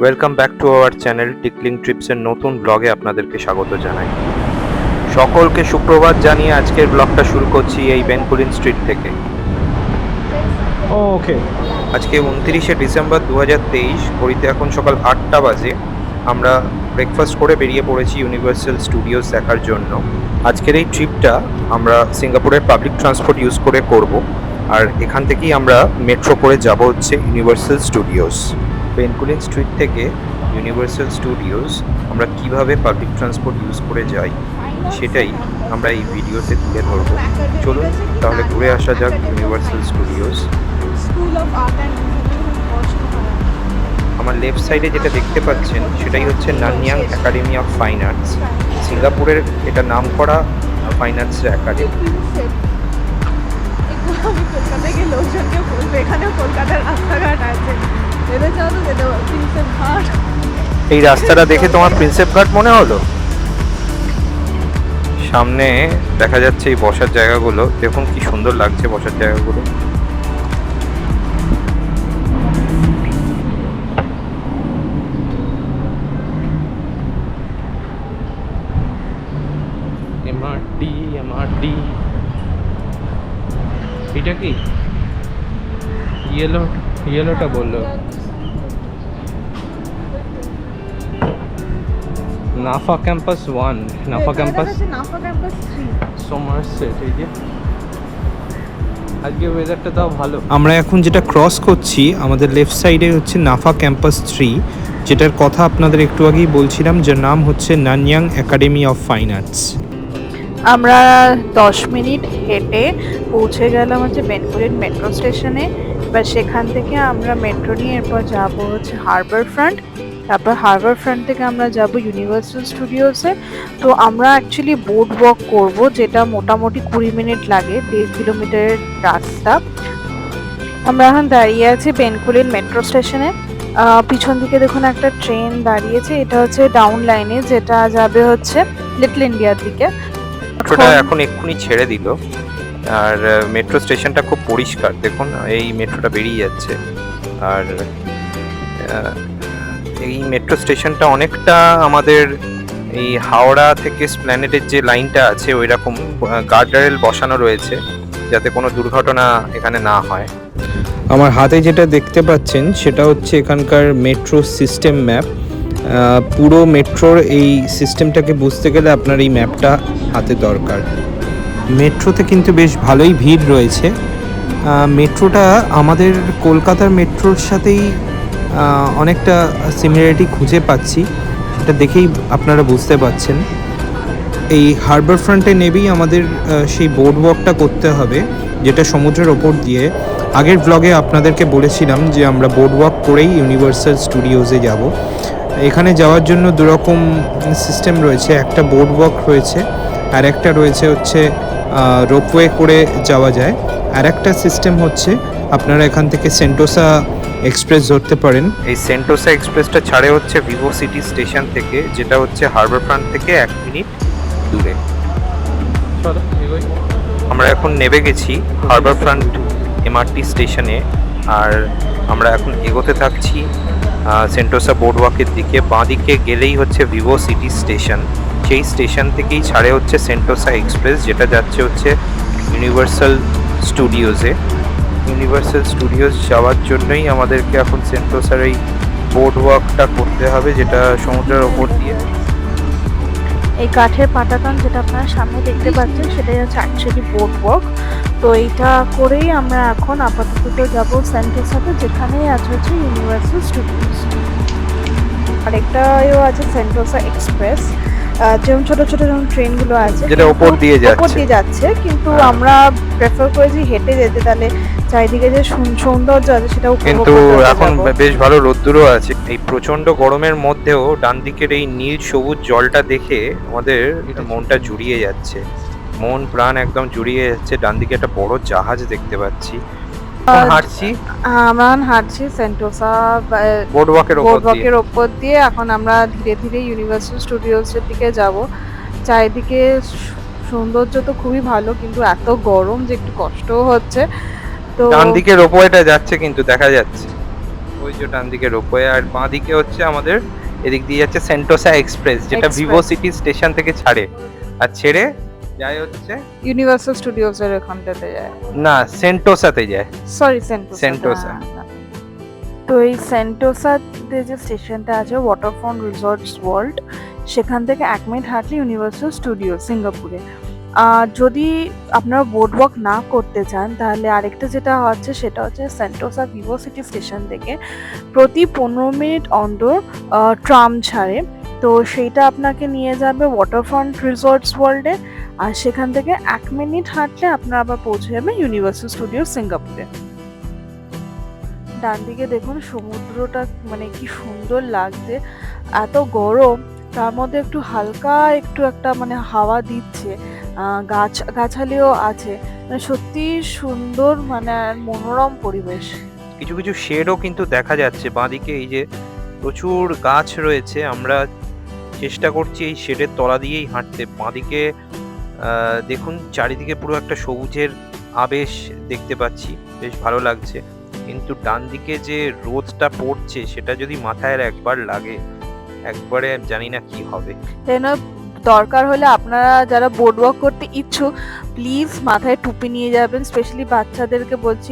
Welcome back to our channel tickling ট্রিপসের নতুন ব্লগে আপনাদেরকে স্বাগত জানাই। সকলকে সুপ্রভাত জানিয়ে আজকের ব্লগটা শুরু করছি এই বেনকুলিন স্ট্রিট থেকে। ওকে আজকে উনত্রিশে ডিসেম্বর দু হাজার তেইশ ঘড়িতে এখন সকাল আটটা বাজে। আমরা ব্রেকফাস্ট করে বেরিয়ে পড়েছি ইউনিভার্সাল স্টুডিওস দেখার জন্য। আজকের এই ট্রিপটা আমরা সিঙ্গাপুরের পাবলিক ট্রান্সপোর্ট ইউজ করে করব। আর এখান থেকেই আমরা মেট্রো করে যাব হচ্ছে ইউনিভার্সাল স্টুডিওস বেনকুলিন স্ট্রিট থেকে ইউনিভার্সাল স্টুডিওস আমরা কীভাবে পাবলিক ট্রান্সপোর্ট ইউজ করে যাই সেটাই আমরা এই ভিডিওতে তুলে ধরবো। চলুন তাহলে ঘুরে আসা যাক ইউনিভার্সাল স্টুডিওস আমার লেফট সাইডে যেটা দেখতে পাচ্ছেন সেটাই হচ্ছে Nanyang academy of fine arts সিঙ্গাপুরের এটা নাম করা ফাইন আর্টস একাডেমি আমি কলকাতায় গিয়ে লোকজনকে বলব এখানেও কলকাতার রাস্তাঘাট আছে। যেতে চাও তো যেতে প্রিন্সেপ ঘাট এই রাস্তাটা দেখে তোমার প্রিন্সেপ ঘাট মনে হলো? সামনে দেখা যাচ্ছে এই বসার জায়গাগুলো। দেখুন কি সুন্দর লাগছে বসার জায়গাগুলো। এমআরটি এমআরটি এটা কি? ইয়েলো ইয়েলোটা বলল। NAFA campus one NAFA campus NAFA campus three Somerset এই যে। আজকে ওয়েদারটা তাও ভালো। আমরা এখন যেটা ক্রস করছি আমাদের লেফট সাইডে হচ্ছে নাফা ক্যাম্পাস থ্রি যেটার কথা আপনাদের একটু আগেই বলছিলাম যার নাম হচ্ছে Nanyang academy of fine arts আমরা দশ মিনিট হেঁটে পৌঁছে গেলাম হচ্ছে বেনকুলিন মেট্রো স্টেশনে এবার সেখান থেকে আমরা মেট্রো নিয়ে এরপর যাব হচ্ছে হারবার ফ্রন্ট তারপর হারবার ফ্রন্ট থেকে আমরা যাব ইউনিভার্সাল স্টুডিওসে তো আমরা অ্যাকচুয়ালি বোট ওয়াক করব যেটা মোটামুটি কুড়ি মিনিট লাগে দেড় কিলোমিটারের রাস্তা। আমরা এখন দাঁড়িয়ে আছি বেনকুলিন মেট্রো স্টেশনে পিছন দিকে দেখুন একটা ট্রেন দাঁড়িয়েছে এটা হচ্ছে ডাউন লাইনে যেটা যাবে হচ্ছে লিটল ইন্ডিয়ার দিকে। মেট্রোটা এখন এক্ষুনি ছেড়ে দিল। আর মেট্রো স্টেশনটা খুব পরিষ্কার। দেখুন এই মেট্রোটা বেরিয়ে যাচ্ছে। আর এই মেট্রো স্টেশনটা অনেকটা আমাদের এই হাওড়া থেকে স্প্ল্যানেটের যে লাইনটা আছে ওই রকম গার্ডারেল বসানো রয়েছে, যাতে কোনো দুর্ঘটনা এখানে না হয়। আমার হাতে যেটা দেখতে পাচ্ছেন, সেটা হচ্ছে এখানকার মেট্রো সিস্টেম ম্যাপ পুরো মেট্রোর এই সিস্টেমটাকে বুঝতে গেলে আপনার এই ম্যাপটা হাতে দরকার। মেট্রোতে কিন্তু বেশ ভালোই ভিড় রয়েছে। মেট্রোটা আমাদের কলকাতার মেট্রোর সাথেই অনেকটা সিমিলারিটি খুঁজে পাচ্ছি। সেটা দেখেই আপনারা বুঝতে পাচ্ছেন। এই হারবার ফ্রন্টে নেবেই আমাদের সেই বোর্ড ওয়াকটা করতে হবে, যেটা সমুদ্রের ওপর দিয়ে। আগের ব্লগে আপনাদেরকে বলেছিলাম যে আমরা বোর্ড ওয়াক করেই ইউনিভার্সাল স্টুডিওজে যাব। এখানে যাওয়ার জন্য দুরকম সিস্টেম রয়েছে, একটা বোর্ড ওয়াক রয়েছে, আর একটা রয়েছে হচ্ছে রোপওয়ে করে যাওয়া যায়। আর একটা সিস্টেম হচ্ছে, আপনারা এখান থেকে সেন্টোসা এক্সপ্রেস ধরতে পারেন। এই সেন্টোসা এক্সপ্রেসটা ছাড়ে হচ্ছে ভিভো সিটি স্টেশন থেকে, যেটা হচ্ছে হারবার ফ্রন্ট থেকে এক মিনিট দূরে। আমরা এখন নেমে গেছি হারবার ফ্রন্ট এমআরটি স্টেশনে আর আমরা এখন এগোতে থাকছি সেন্টোসা বোর্ড ওয়াকের দিকে। বাঁ দিকে গেলেই হচ্ছে ভিভো সিটি স্টেশন সেই স্টেশন থেকেই ছাড়ে হচ্ছে সেন্টোসা এক্সপ্রেস যেটা যাচ্ছে হচ্ছে ইউনিভার্সাল স্টুডিওজে ইউনিভার্সাল স্টুডিওস যাওয়ার জন্যই আমাদেরকে এখন সেন্টোসার এই বোর্ড ওয়াকটা করতে হবে, যেটা সমুদ্রের ওপর দিয়ে। এই কাঠের পাটাতন যেটা আপনারা সামনে দেখতে পাচ্ছেন, সেটাই হচ্ছে অ্যাকচুয়ালি বোট ওয়াক তো এইটা করেই আমরা এখন আপাতত যাব সেন্টের সাথে যেখানেই আছে হচ্ছে ইউনিভার্সাল স্টুডিওস আরেকটাও আছে সেন্টোসা এক্সপ্রেস যেমন ছোট ছোট যেমন ট্রেনগুলো আছে যেটা কিন্তু- দিয়ে যাচ্ছে। দিয়ে যাচ্ছে কিন্তু হ্যাঁ। আমরা প্রেফার করেছি হেঁটে যেতে তাহলে চারিদিকে যে সুন- সৌন্দর্য আছে সেটা কিন্তু এখন বেশ ভালো রোদ্দুরও আছে। এই প্রচণ্ড গরমের মধ্যেও ডান দিকের এই নীল সবুজ জলটা দেখে আমাদের মনটা জুড়িয়ে যাচ্ছে। মন প্রাণ একদম জুড়িয়ে যাচ্ছে। ডান দিকে একটা বড় জাহাজ দেখতে পাচ্ছি। হাঁটছি। আমরা হাঁটছি সেন্টোসা বোর্ড ওয়াকের ওপর বোর্ডওয়াকের ওপর দিয়ে এখন আমরা ধীরে ধীরে ইউনিভার্সাল স্টুডিওসের দিকে যাব। চারিদিকে সৌন্দর্য তো খুবই ভালো কিন্তু এত গরম যে একটু কষ্টও হচ্ছে। তো ডান দিকে রোপওয়েটা যাচ্ছে কিন্তু দেখা যাচ্ছে। ওই যে ডান দিকে রোপওয়ে আর বাঁ দিকে হচ্ছে আমাদের এদিক দিয়ে যাচ্ছে সেন্টোসা এক্সপ্রেস যেটা ভিভো সিটি স্টেশন থেকে ছাড়ে। আর ছেড়ে যায় হচ্ছে? ইউনিভার্সাল স্টুডিওস এর এখানটাতে যায়। না সেন্টোসাতে যায়। Sorry Sentosa Sentosa. তো এই সেন্টোসাতে যে স্টেশনটা আছে ওয়াটারফ্রন্ট রিসর্টস ওয়ার্ল্ড সেখান থেকে এক মিনিট হাঁটলে ইউনিভার্সাল স্টুডিও সিঙ্গাপুরে। আর যদি আপনারা বোর্ড ওয়াক না করতে চান তাহলে আরেকটা যেটা হচ্ছে সেটা হচ্ছে সেন্টোসা ভিভো সিটি স্টেশন থেকে প্রতি পনেরো মিনিট অন্তর ট্রাম ছাড়ে। তো সেইটা আপনাকে নিয়ে যাবে ওয়াটারফ্রন্ট রিসর্টস ওয়ার্ল্ডে আর সেখান থেকে এক মিনিট হাঁটলে আপনারা আবার পৌঁছে যাবে ইউনিভার্সাল স্টুডিও সিঙ্গাপুরে। ডান দিকে দেখুন সমুদ্রটা মানে কি সুন্দর লাগছে, এত গরম, তার মধ্যে একটু হালকা একটু একটা মানে হাওয়া দিচ্ছে গাছ, গাছালিও আছে মানে সত্যি সুন্দর মানে মনোরম পরিবেশ। কিছু কিছু শেডও কিন্তু দেখা যাচ্ছে, বাঁদিকে এই যে প্রচুর গাছ রয়েছে, আমরা চেষ্টা করছি এই শেডের তলা দিয়েই হাঁটতে, বাঁদিকে দেখুন, চারিদিকে পুরো একটা সবুজের আবেশ দেখতে পাচ্ছি। বেশ ভালো লাগছে। কিন্তু ডান দিকে যে রোদটা পড়ছে, সেটা যদি মাথায় একবার লাগে, একবারে জানি না কি হবে। দরকার হলে আপনারা যারা বোর্ড ওয়াক করতে ইচ্ছুক প্লিজ মাথায় টুপি নিয়ে যাবেন স্পেশালি বাচ্চাদেরকে বলছি।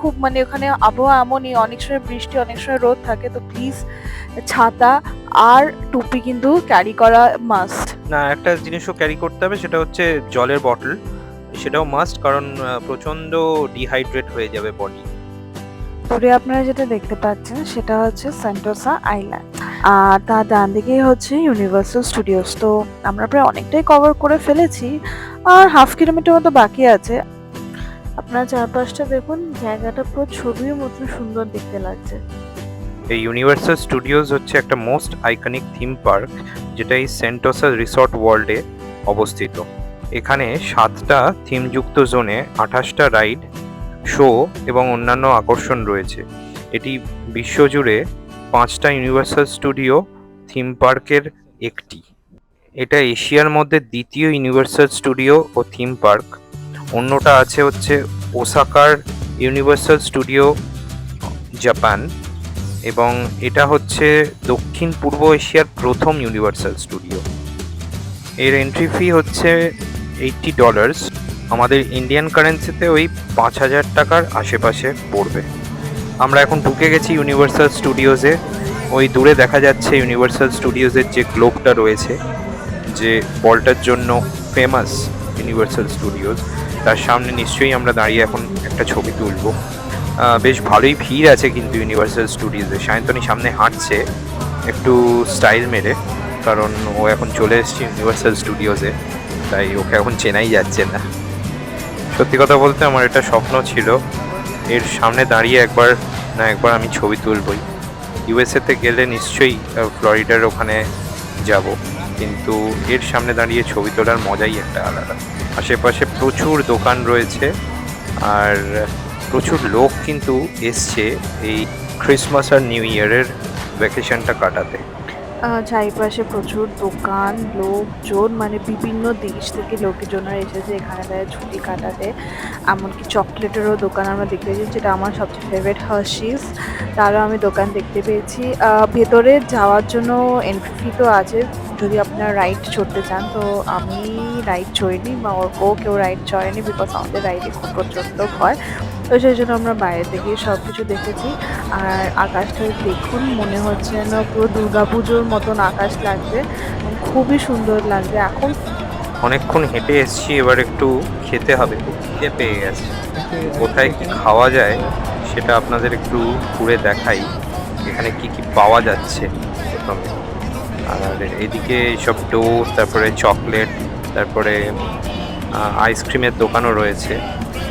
খুব মানে ওখানে আবহাওয়া এমনই, অনেক সময় বৃষ্টি, অনেক সময় রোদ থাকে, তো প্লিজ ছাতা আর টুপি কিন্তু ক্যারি করা মাস্ট না, একটা জিনিসও ক্যারি করতে হবে, সেটা হচ্ছে জলের বটল সেটাও মাস্ট কারণ প্রচণ্ড ডিহাইড্রেট হয়ে যাবে বডি দূরে আপনারা যেটা দেখতে পাচ্ছেন সেটা হচ্ছে সেন্টোসা আইল্যান্ড আর তার ডান দিকেই হচ্ছে ইউনিভার্সাল স্টুডিওস তো আমরা প্রায় অনেকটাই কভার করে ফেলেছি, আর হাফ কিলোমিটার মতো বাকি আছে। আপনার চারপাশটা দেখুন, জায়গাটা পুরো ছবির মতো সুন্দর দেখতে লাগছে। এই ইউনিভার্সাল স্টুডিওজ হচ্ছে একটা মোস্ট আইকনিক থিম পার্ক যেটা এই সেন্টোসা রিসর্ট ওয়ার্ল্ডে অবস্থিত। এখানে সাতটা থিমযুক্ত জোনে আঠাশটা রাইড শো এবং অন্যান্য আকর্ষণ রয়েছে। এটি বিশ্বজুড়ে পাঁচটা ইউনিভার্সাল স্টুডিও, থিম পার্কের একটি। এটা এশিয়ার মধ্যে দ্বিতীয় ইউনিভার্সাল স্টুডিও ও থিম পার্ক। অন্যটা আছে হচ্ছে ওসাকার ইউনিভার্সাল স্টুডিও, জাপান। এবং এটা হচ্ছে দক্ষিণ পূর্ব এশিয়ার প্রথম ইউনিভার্সাল স্টুডিও। এর এন্ট্রি ফি হচ্ছে এইটটি ডলার্স আমাদের ইন্ডিয়ান কারেন্সিতে ওই পাঁচ হাজার টাকার আশেপাশে পড়বে। আমরা এখন ঢুকে গেছি ইউনিভার্সাল স্টুডিওজে ওই দূরে দেখা যাচ্ছে ইউনিভার্সাল স্টুডিওজের যে গ্লোবটা রয়েছে, যে বলটার জন্য ফেমাস ইউনিভার্সাল স্টুডিওজ তার সামনে নিশ্চয়ই আমরা দাঁড়িয়ে এখন একটা ছবি তুলবো। বেশ ভালোই ভিড় আছে কিন্তু ইউনিভার্সাল স্টুডিওতে সায়ন্তনী সামনে হাঁটছে, একটু স্টাইল মেরে, কারণ ও এখন চলে এসছে ইউনিভার্সাল স্টুডিওতে তাই ওকে এখন চেনাই যাচ্ছে না। সত্যি কথা বলতে আমার এটা স্বপ্ন ছিল। এর সামনে দাঁড়িয়ে একবার না একবার আমি ছবি তুলবই। ইউএসএতে গেলে নিশ্চয়ই ফ্লোরিডার ওখানে যাব। কিন্তু এর সামনে দাঁড়িয়ে ছবি তোলার মজাই একটা আলাদা। আশেপাশে প্রচুর দোকান রয়েছে, আর প্রচুর লোক কিন্তু এসছে এই ক্রিসমাস আর নিউ ইয়ারের ভ্যাকেশনটা কাটাতে। চারিপাশে প্রচুর দোকান, লোকজন মানে বিভিন্ন দেশ থেকে লোকজনরা এসেছে এখানে তাদের ছুটি কাটাতে। এমনকি চকলেটেরও দোকান আমরা দেখতে পেয়েছি, যেটা আমার সবচেয়ে ফেভারিট হার্শিস তারও আমি দোকান দেখতে পেয়েছি। ভেতরে যাওয়ার জন্য এন্ট্রি তো আছে, যদি আপনার রাইড চড়তে চান, তো আমি রাইড চড়িনি বা ও কেউ রাইড চড়েনি বিকজ আমাদের রাইডে খুব প্রচণ্ড ভয়। তো সেই জন্য আমরা বাইরে থেকে সব কিছু দেখেছি। আর আকাশটা দেখুন মনে হচ্ছে যেন পুরো দুর্গাপুজোর মতন আকাশ লাগছে। খুবই সুন্দর লাগছে। এখন অনেকক্ষণ হেঁটে এসেছি এবার একটু খেতে হবে। খিদে পেয়ে গেছে। কোথায় কি খাওয়া যায় সেটা আপনাদের একটু ঘুরে দেখাই। এখানে কি কি পাওয়া যাচ্ছে প্রথমে? আর এদিকে সব টোস্ট তারপরে চকলেট তারপরে আইসক্রিমের দোকানও রয়েছে।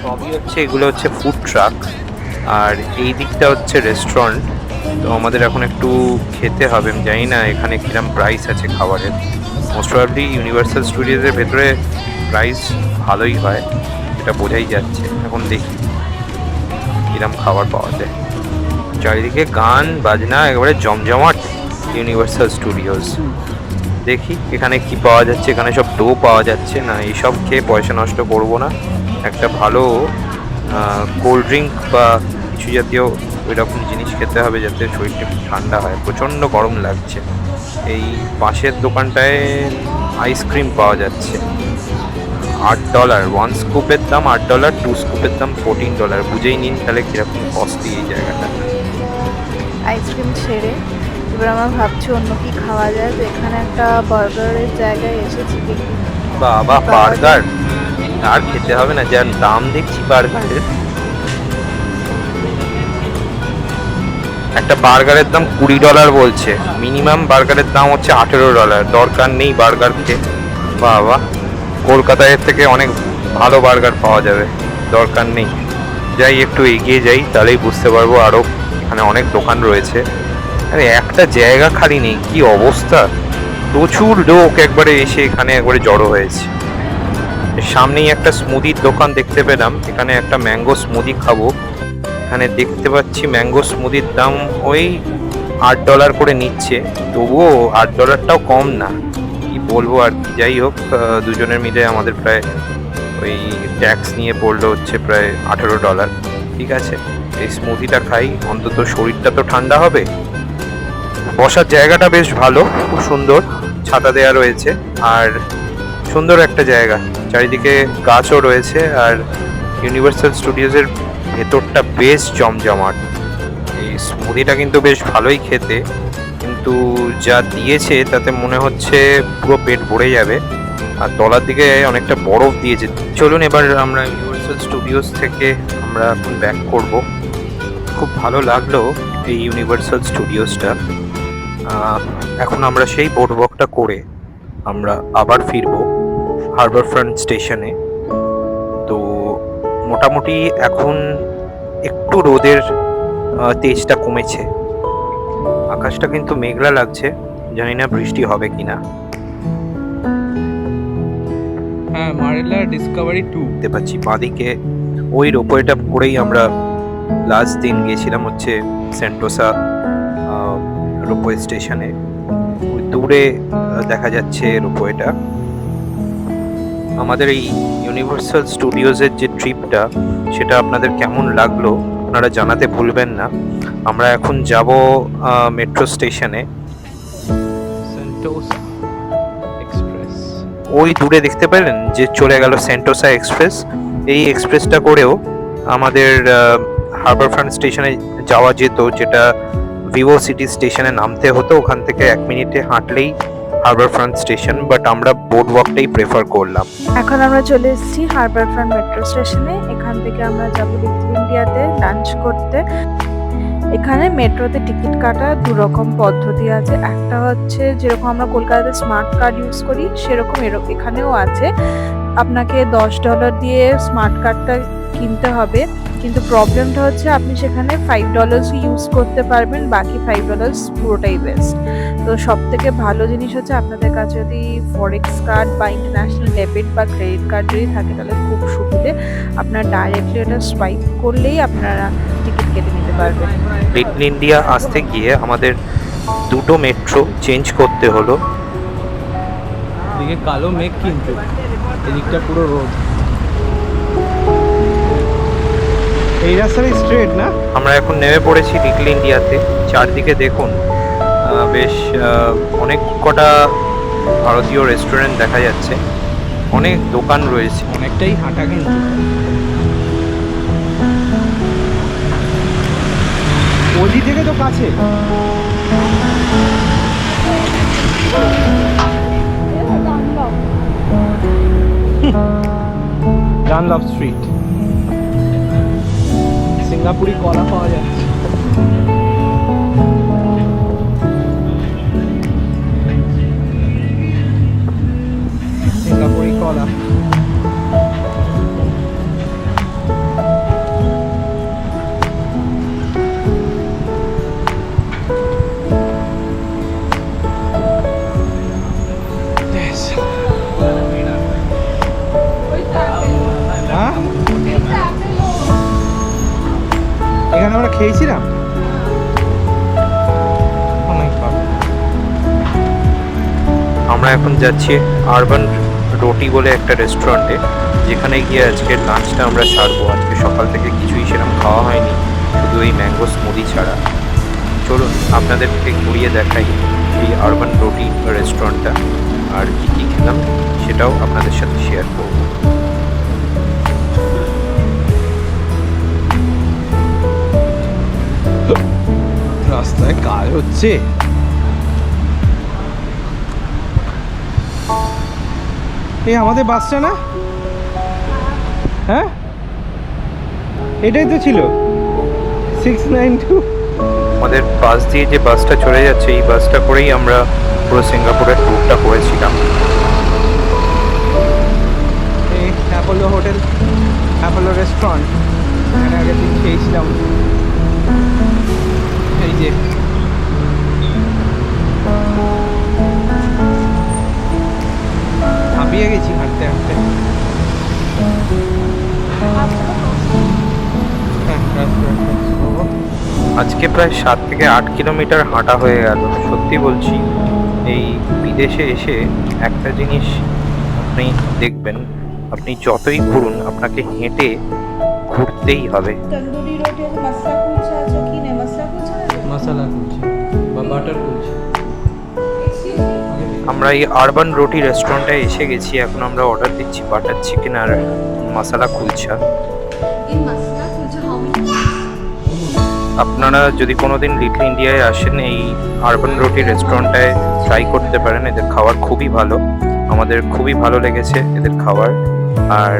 সবই হচ্ছে, এগুলো হচ্ছে ফুড ট্রাক আর এই দিকটা হচ্ছে রেস্টুরেন্ট তো আমাদের এখন একটু খেতে হবে, আমি জানি না এখানে কিরম প্রাইস আছে খাবারের। মোস্ট প্রবাবলি ইউনিভার্সাল স্টুডিওজের ভেতরে প্রাইস ভালোই হয়, এটা বোঝাই যাচ্ছে। এখন দেখি কিরম খাবার পাওয়া যায়। চারিদিকে গান, বাজনা, একেবারে জমজমাট ইউনিভার্সাল স্টুডিওস দেখি, এখানে কি পাওয়া যাচ্ছে, এখানে সব ডো পাওয়া যাচ্ছে। না এইসব খেয়ে পয়সা নষ্ট করব না। একটা ভালো কোল্ড ড্রিঙ্ক বা কিছু জাতীয় ওই রকম জিনিস খেতে হবে যাতে শরীরটা একটু ঠান্ডা হয়। প্রচণ্ড গরম লাগছে। এই পাশের দোকানটায় আইসক্রিম পাওয়া যাচ্ছে। আট ডলার ওয়ান স্কুপের দাম আট ডলার টু স্কুপের দাম ফোরটিন ডলার বুঝেই নিন তাহলে কীরকম কস্টলি এই জায়গাটা। আইসক্রিম ছেড়ে এবার আমরা ভাবছি অন্য কি খাওয়া যায়। তো এখানে একটা বার্গারের জায়গায় এসেছি বাবা বার্গার? আর খেতে হবে না যার দাম দেখছি বার্গারের। একটা বার্গারের দাম কুড়ি ডলার বলছে। মিনিমাম বার্গারের দাম হচ্ছে আঠেরো ডলার। দরকার নেই বার্গার খেতে। বাবা কলকাতায় এর থেকে অনেক ভালো বার্গার পাওয়া যাবে। দরকার নেই। যাই একটু এগিয়ে যাই তাহলেই বুঝতে পারব আরও এখানে অনেক দোকান রয়েছে। আরে, একটা জায়গা খালি নেই, কি অবস্থা? প্রচুর লোক একবারে এসে এখানে একবারে জড়ো হয়েছে। সামনেই একটা স্মুদির দোকান দেখতে পেলাম, এখানে একটা ম্যাঙ্গো স্মুদি খাব। এখানে দেখতে পাচ্ছি ম্যাঙ্গো স্মুদির দাম ওই আট ডলার করে নিচ্ছে। তবুও আট ডলারটাও কম না। কি বলব আর কি, যাই হোক দুজনের মিলে আমাদের প্রায় ওই ট্যাক্স নিয়ে পড়ল হচ্ছে প্রায় আঠেরো ডলার ঠিক আছে, এই স্মুদিটা খাই, অন্তত শরীরটা তো ঠান্ডা হবে। বসার জায়গাটা বেশ ভালো, খুব সুন্দর, ছাতা দেয়া রয়েছে, আর সুন্দর একটা জায়গা। চারিদিকে গাছও রয়েছে, আর ইউনিভার্সাল স্টুডিওজের ভেতরটা বেশ জমজমাট। এই স্মুদিটা কিন্তু বেশ ভালোই খেতে, কিন্তু যা দিয়েছে তাতে মনে হচ্ছে পুরো পেট ভরে যাবে, আর তলার দিকে অনেকটা বরফ দিয়েছে। চলুন এবার আমরা ইউনিভার্সাল স্টুডিওস থেকে আমরা এখন ব্যাক করব। খুব ভালো লাগল এই ইউনিভার্সাল স্টুডিওসটা এখন আমরা সেই বোট ওয়াকটা করে আমরা আবার ফিরবো হারবার ফ্রন্ট স্টেশনে তো মোটামুটি এখন একটু রোদের তেজটা কমেছে। আকাশটা কিন্তু মেঘলা লাগছে জানি না বৃষ্টি হবে কিনা। হ্যাঁ মারেলা ডিসকভারি টু দেখতে পাচ্ছি বাঁদিকে ওই রোপওয়েটা করেই আমরা লাস্ট দিন গেছিলাম হচ্ছে সেন্টোসা রোপওয়ে স্টেশনে। দূরে দেখা যাচ্ছে রোপওয়েটা আমাদের এই ইউনিভার্সাল স্টুডিওজের যে ট্রিপটা সেটা আপনাদের কেমন লাগল আপনারা জানাতে ভুলবেন না। আমরা এখন যাব মেট্রো স্টেশনে। ওই দূরে দেখতে পেলেন যে চলে গেল সেন্টোসা এক্সপ্রেস এই এক্সপ্রেসটা করেও আমাদের হারবার ফ্রন্ট স্টেশনে যাওয়া যেত যেটা ভিভো সিটি স্টেশনে নামতে হতো, ওখান থেকে এক মিনিটে হাঁটলেই হারবার ফ্রন্ট স্টেশন বাট আমরা বোর্ড ওয়াকটাই প্রেফার করলাম। এখন আমরা চলে এসেছি হারবার ফ্রন্ট মেট্রো স্টেশনে এখান থেকে আমরা যাব লিটল ইন্ডিয়াতে লাঞ্চ করতে। এখানে মেট্রোতে টিকিট কাটা দু রকম পদ্ধতি আছে। একটা হচ্ছে যেরকম আমরা কলকাতাতে স্মার্ট কার্ড ইউজ করি, সেরকম এরকম এখানেও আছে। আপনাকে দশ ডলার দিয়ে স্মার্ট কার্ডটা কিনতে হবে। কিন্তু প্রবলেমটা হচ্ছে আপনি সেখানে ফাইভ ডলার্স ইউজ করতে পারবেন বাকি ফাইভ ডলার্স পুরোটাই বেস্ট তো সব থেকে ভালো জিনিস হচ্ছে আপনাদের কাছে যদি ফরেক্স কার্ড বা ইন্টারন্যাশনাল ডেবিট বা ক্রেডিট কার্ড যদি থাকে তাহলে খুব সুবিধে। আপনার ডাইরেক্টলি ওটা সোয়াইপ করলেই আপনারা টিকিট কেটে নিতে পারবেন। লিটল ইন্ডিয়া আসতে গিয়ে আমাদের দুটো মেট্রো চেঞ্জ করতে হলো। এদিকে কালো মেঘ কিন্তু। এদিকটা পুরো রোড। এই রাস্তাটা স্ট্রেট না? আমরা এখন নেমে পড়েছি লিটল ইন্ডিয়াতে চারদিকে দেখুন বেশ অনেক কটা ভারতীয় রেস্টুরেন্ট দেখা যাচ্ছে। অনেক দোকান রয়েছে। অনেকটাই হাঁটা কিন্তু। ওলি থেকে তো কাছে। স্ট্রিট সিঙ্গাপুরি কলা পাওয়া যাচ্ছে। এখানে আমরা খেয়েছিলাম? আমরা এখন যাচ্ছি আরবান রোটি বলে একটা রেস্টুরেন্টে, যেখানে গিয়ে আজকের লাঞ্চটা আমরা সারবো। আজকে সকাল থেকে কিছুই সেরকম খাওয়া হয়নি, শুধু শুধু এই ম্যাঙ্গো স্মুদি ছাড়া। চলুন, আপনাদেরকে ঘুরিয়ে দেখাই এই আরবান রোটি রেস্টুরেন্টটা, আর কী কী খেলাম, সেটাও আপনাদের সাথে শেয়ার করব। রাস্তায় কাজ হচ্ছে। এই আমাদের বাসটা না হ্যাঁ? এটাই তো ছিল। সিক্স নাইন টু আমাদের পাশ দিয়ে যে বাসটা চলে যাচ্ছে এই বাসটা করেই আমরা পুরো সিঙ্গাপুরের ট্যুরটা করেছিলাম। এই অ্যাপোলো হোটেল অ্যাপোলো রেস্টুরেন্ট দিন খেয়েছিলাম। যে হাঁপিয়ে গেছি হাঁটতে হাঁটতে। হ্যাঁ রাস্তা রাস্তা আজকে প্রায় সাত থেকে আট কিলোমিটার হাঁটা হয়ে গেল। সত্যি বলছি এই বিদেশে এসে একটা জিনিস আপনি দেখবেন আপনি যতই ঘুরুন আপনাকে হেঁটে ঘুরতেই হবে। তন্দুরি রোটি বাটার কুলচা। আমরা এই আরবান রুটি রেস্টুরেন্টে এসে গেছি এখন আমরা অর্ডার দিচ্ছি বাটার চিকেন আর মশলা কুলচা। আপনারা যদি কোনোদিন লিটল ইন্ডিয়ায় আসেন এই আরবান রুটি রেস্টুরেন্টটায় ট্রাই করতে পারেন এদের খাবার খুবই ভালো। আমাদের খুবই ভালো লেগেছে এদের খাবার। আর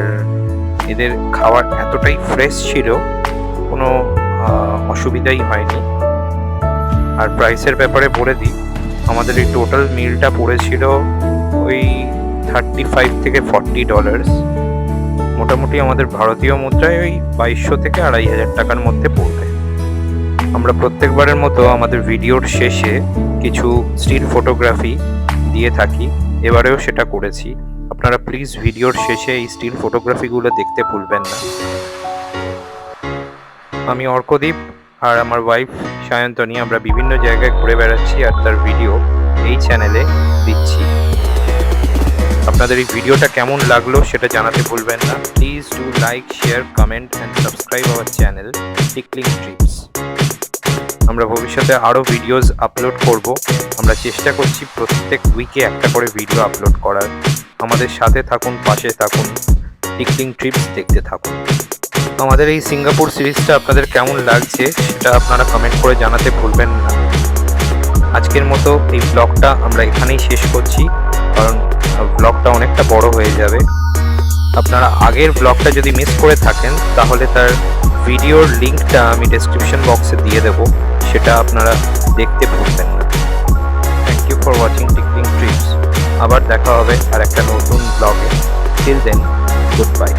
এদের খাবার এতটাই ফ্রেশ ছিল কোনো অসুবিধাই হয়নি। আর প্রাইসের ব্যাপারে বলে দিই। আমাদের এই টোটাল মিলটা পড়েছিল ওই থার্টি ফাইভ থেকে ফর্টি ডলার্স মোটামুটি আমাদের ভারতীয় মুদ্রায় ওই বাইশশো থেকে আড়াই হাজার টাকার মধ্যে পড়বে। আমরা প্রত্যেকবারের মতো আমাদের ভিডিওর শেষে কিছু স্টিল ফটোগ্রাফি দিয়ে থাকি। এবারেও সেটা করেছি। আপনারা প্লিজ ভিডিওর শেষে এই স্টিল ফটোগ্রাফিগুলো দেখতে ভুলবেন না। আমি অর্কদীপ আর আমার ওয়াইফ সায়ন্তনী, আমরা বিভিন্ন জায়গায় ঘুরে বেড়াচ্ছি আর তার ভিডিও এই চ্যানেলে দিচ্ছি। আপনাদের এই ভিডিওটা কেমন লাগল সেটা জানাতে ভুলবেন না। Please do like share comment and subscribe our channel tickling trips আমরা ভবিষ্যতে আরও ভিডিওস আপলোড করব। আমরা চেষ্টা করছি প্রত্যেক উইকে একটা করে ভিডিও আপলোড করার। আমাদের সাথে থাকুন, পাশে থাকুন টিকলিং ট্রিপস দেখতে থাকুন। আমাদের এই সিঙ্গাপুর সিরিজটা আপনাদের কেমন লাগছে সেটা আপনারা কমেন্ট করে জানাতে ভুলবেন না। আজকের মতো এই ব্লগটা আমরা এখানেই শেষ করছি, কারণ ব্লগটা অনেকটা বড় হয়ে যাবে। আপনারা আগের ব্লগটা যদি মিস করে থাকেন, তাহলে তার ভিডিওর লিঙ্কটা আমি ডেসক্রিপশন বক্সে দিয়ে দেব, সেটা আপনারা দেখতে ভুলবেন না। Thank you for watching tickling trips আবার দেখা হবে আর একটা নতুন ব্লগে টিল দেন গুড বাই